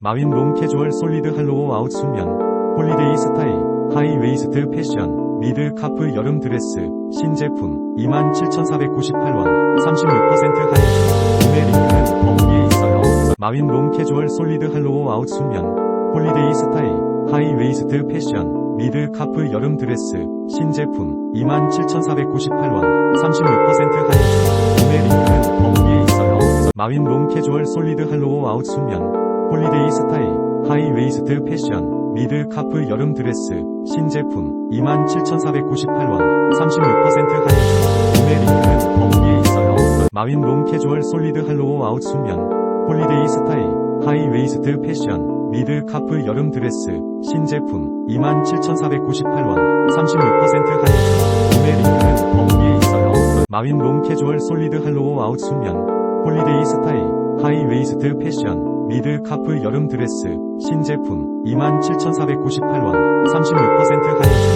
마윈 롱 캐주얼 솔리드 할로우 아웃 순면 홀리데이 스타일 하이 웨이스트 패션 미드 카프 여름 드레스 신제품 27,498원 36% 할인. 구매 링크는 더보기에 있어요. 마윈 롱 캐주얼 솔리드 할로우 아웃 순면 홀리데이 스타일 하이 웨이스트 패션 미드 카프 여름 드레스 신제품 27,498원 36% 할인. 구매 링크는 더보기에 있어요. 마윈 롱 캐주얼 솔리드 할로우 아웃 순면 홀리데이 스타일 하이 웨이스트 패션 미드 카프 여름 드레스 신제품 27,498원 36% 할인. 구매 링크는 더보기에 있어요. 마윈 롱 캐주얼 솔리드 할로우 아웃 순면. 홀리데이 스타일 하이 웨이스트 패션 미드 카프 여름 드레스 신제품 27,498원 36% 할인. 구매 링크는 더보기에 있어요. 마윈 롱 캐주얼 솔리드 할로우 아웃 순면. 홀리데이 스타일 하이 웨이스트 패션 미드 카프 여름 드레스 신제품 27,498원 36% 할인